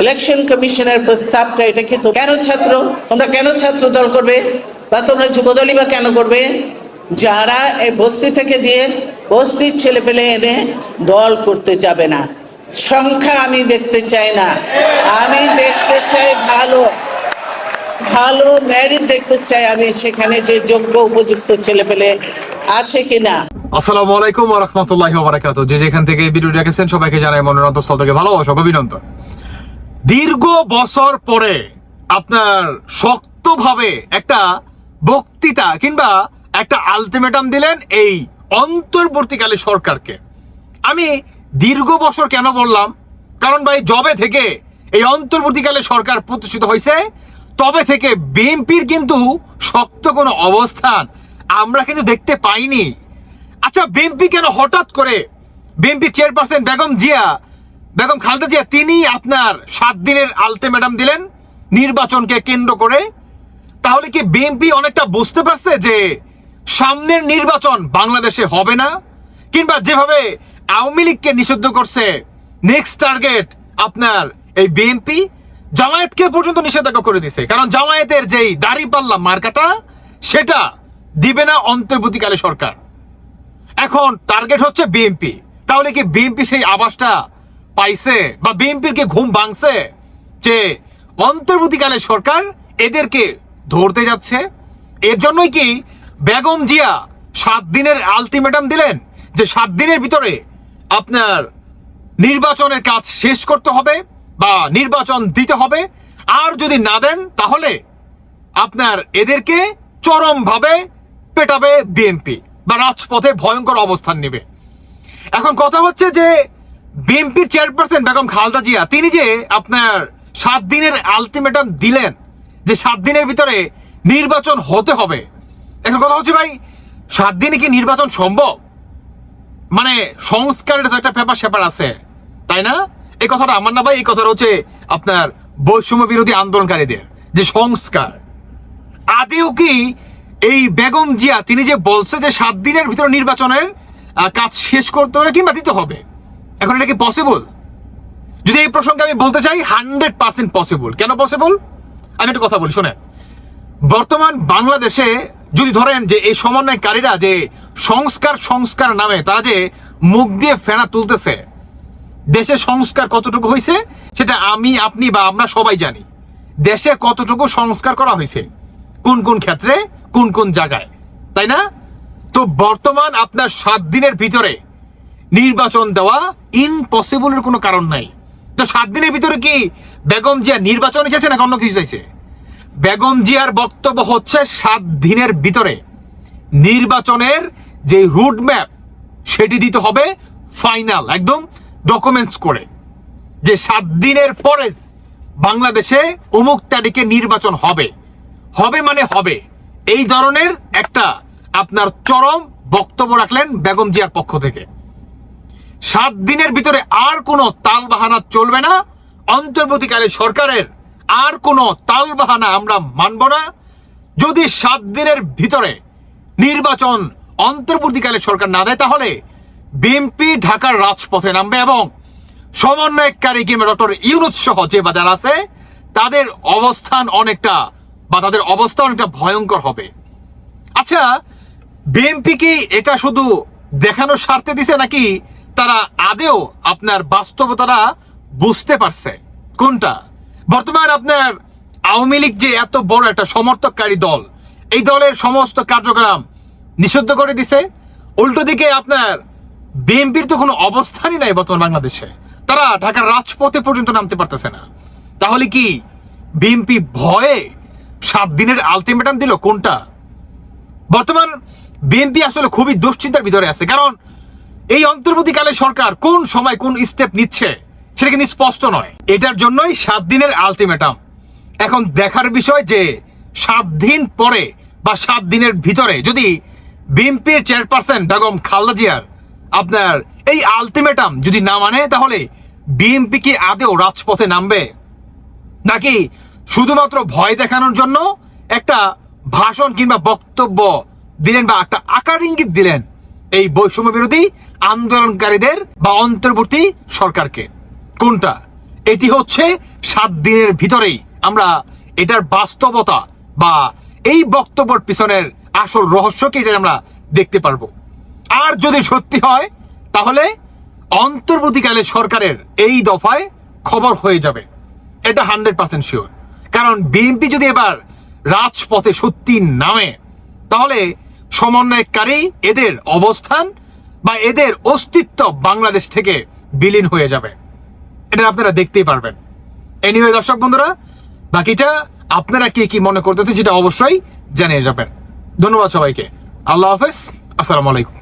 Election কমিশনের প্রস্তাবটা এটা কি কেন ছাত্র? তোমরা কেন ছাত্র দল করবে? বা তোমরা যুবদলই বা কেন করবে? যারা এই বস্তি থেকে দিয়ে বস্তির ছেলে পেলে এনে দল করতে যাবে না। সংখ্যা আমি দেখতে চাই না। আমি দেখতে চাই ভালো। ভালো ম্যারিট দেখতে চাই আমি সেখানে যে যোগ্য উপযুক্ত ছেলে পেলে আছে কিনা। আসসালামু আলাইকুম ওয়া রাহমাতুল্লাহি ওয়া বারাকাতুহু। যে যেখান থেকে ভিডিও দেখেছেন সবাইকে জানাই মনের অন্তঃস্থল থেকে ভালোবাসা অভিনন্দন। দীর্ঘ বছর পরে আপনার শক্তভাবে একটা বক্তৃতা কিংবা একটা আলটিমেটাম দিলেন এই অন্তর্বর্তীকালে সরকারকে। আমি দীর্ঘ বছর কেন বললাম? কারণ ভাই জবে থেকে এই অন্তর্বর্তীকালে সরকার প্রতিষ্ঠিত হয়েছে, তবে থেকে বিএনপির কিন্তু শক্ত কোনো অবস্থান আমরা কিন্তু দেখতে পাইনি। আচ্ছা বিএনপি কেন হঠাৎ করে, বিএনপি চেয়ারপারসন বেগম জিয়া বেগম খালেদা জিয়া, তিনি আপনার সাত দিনের আলটিমেটাম দিলেন নির্বাচনকে কেন্দ্র করে। তাহলে কি বিএনপি অনেকটা বুঝতে পারছে যে সামনের নির্বাচন বাংলাদেশে হবে না? কিংবা যেভাবে আওয়ামী লীগকে নিষিদ্ধ করছে নেক্সট টার্গেট আপনার এই বিএনপি, জামায়াতকে পর্যন্ত নিষেধাজ্ঞা করে দিছে। কারণ জামায়াতের যেই দাড়ি পাল্লা মার্কাটা, সেটা দিবে না অন্তর্বর্তীকালে সরকার। এখন টার্গেট হচ্ছে বিএনপি। তাহলে কি বিএনপি সেই আবাসটা পাইছে বা বিএনপির কি ঘুম ভাঙছে যে অন্তর্বর্তীকালে সরকার এদেরকে ধরতে যাচ্ছে, এর জন্যই কি বেগম জিয়া সাত দিনের আলটিমেটাম দিলেন যে সাত দিনের ভিতরে আপনার নির্বাচনের কাজ শেষ করতে হবে বা নির্বাচন দিতে হবে? আর যদি না দেন, তাহলে আপনার এদেরকে চরমভাবে পেটাবে বিএনপি বা রাজপথে ভয়ঙ্কর অবস্থান নেবে। এখন কথা হচ্ছে যে বিএনপির চেয়ারপারসন বেগম খালদা জিয়া, তিনি যে আপনার সাত দিনের আলটিমেটাম দিলেন যে সাত দিনের ভিতরে নির্বাচন হতে হবে। এখন কথা হচ্ছে ভাই, সাত দিনে কি নির্বাচন সম্ভব? মানে সংস্কারের একটা পেপার সেপার আছে, তাই না? এই কথাটা আমার না ভাই, এই কথাটা হচ্ছে আপনার বৈষম্য বিরোধী আন্দোলনকারীদের, যে সংস্কার। আদেও কি এই বেগম জিয়া, তিনি যে বলছে যে সাত দিনের ভিতরে নির্বাচনের কাজ শেষ করতে হবে কিংবা দিতে হবে এখন এটা কি পসিবল যদি এই প্রসঙ্গে আমি বলতে চাই হান্ড্রেড পার্সেন্ট পসিবল কেন পসিবল আমি একটা কথা বলি, শোনেন। বর্তমান বাংলাদেশে যদি ধরেন যে এই সমন্বয়কারীরা যে সংস্কার সংস্কার নামে তারা যে মুখ দিয়ে ফেনা তুলতেছে, দেশে সংস্কার কতটুকু হয়েছে, সেটা আমি, আপনি বা আমরা সবাই জানি। দেশে কতটুকু সংস্কার করা হয়েছে? কোন কোন ক্ষেত্রে? কোন কোন জায়গায়? তাই না? তো বর্তমান আপনার সাত দিনের ভিতরে নির্বাচন দেওয়া ইম্পসিবলের কোনো কারণ নাই। তো সাত দিনের ভিতরে কি বেগম জিয়া নির্বাচন এসেছে না অন্য কিছু চাইছে? বেগম জিয়ার বক্তব্য হচ্ছে সাত দিনের ভিতরে নির্বাচনের যে রুট ম্যাপ সেটি দিতে হবে ফাইনাল একদম ডকুমেন্টস করে। যে সাত দিনের পরে বাংলাদেশে অমুক তারিখে নির্বাচন হবে। হবে মানে হবে। এই ধরনের একটা আপনার চরম বক্তব্য রাখলেন বেগম জিয়ার পক্ষ থেকে। সাত দিনের ভিতরে আর কোনো তাল বাহানা চলবে না। অন্তর্বর্তীকালে সরকারের আর কোনো তাল বাহানা আমরা মানব না। যদি সাত দিনের ভিতরে নির্বাচন অন্তর্বর্তীকালে সরকার না দেয়, তাহলে বিএনপি ঢাকার রাজপথে নামবে এবং সমন্বয়কারী কিংবা ডক্টর ইউনুস সহ যে বাজার আছে, তাদের অবস্থান অনেকটা বা তাদের অবস্থা অনেকটা ভয়ঙ্কর হবে। আচ্ছা বিএনপি কি এটা শুধু দেখানোর স্বার্থে দিছে নাকি তারা আদেও আপনার বাস্তবতাটা বুঝতে পারছে। কোনটা? বর্তমান আপনার আওয়ামী লীগ যে এত বড় একটা সমর্থককারী দল, এই দলের সমস্ত কার্যক্রম নিষিদ্ধ করে দিছে। উল্টো দিকে আপনার বিএনপির তো কোনো অবস্থানই নাই বর্তমান বাংলাদেশে। তারা ঢাকার রাজপথে পর্যন্ত নামতে পারতেছে না। তাহলে কি বিএনপি ভয়ে সাত দিনের আলটিমেটাম দিল? কোনটা? বর্তমান বিএনপি আসলে খুবই দুশ্চিন্তার ভিতরে আছে। কারণ এই অন্তর্বর্তীকালে সরকার কোন সময় কোন স্টেপ নিচ্ছে, সেটা কিন্তু স্পষ্ট নয়। এটার জন্যই সাত দিনের আলটিমেটাম এখন দেখার বিষয় যে সাত দিন পরে বা সাত দিনের ভিতরে যদি বিএনপির চেয়ারপারসন বেগম খালেদা জিয়ার আপনার এই আলটিমেটাম যদি না মানে তাহলে বিএনপি কি আদেও রাজপথে নামবে? নাকি শুধুমাত্র ভয় দেখানোর জন্য একটা ভাষণ কিংবা বক্তব্য দিলেন বা একটা আকার ইঙ্গিত দিলেন এই বৈষম্য বিরোধী আন্দোলনকারীদের বা অন্তর্বর্তী সরকারকে। কোনটা? এটি হচ্ছে সাত দিনের ভিতরেই আমরা এটার বাস্তবতা বা এই বক্তব্যের পিছনের আসল রহস্যকে এটা আমরা দেখতে পারব। আর যদি সত্যি হয়, তাহলে অন্তর্বর্তীকালে সরকারের এই দফায় খবর হয়ে যাবে। এটা হান্ড্রেড পার্সেন্ট শিওর। কারণ বিএনপি যদি এবার রাজপথে সত্যি নামে, তাহলে সমন্বয়কারী এদের অবস্থান বা এদের অস্তিত্ব বাংলাদেশ থেকে বিলীন হয়ে যাবে। এটা আপনারা দেখতেই পারবেন। এনিওয়ে দর্শক বন্ধুরা, বাকিটা আপনারা কে কি মনে করতেছে সেটা অবশ্যই জানিয়ে যাবেন। ধন্যবাদ সবাইকে। আল্লাহ হাফেজ। আসসালামু আলাইকুম।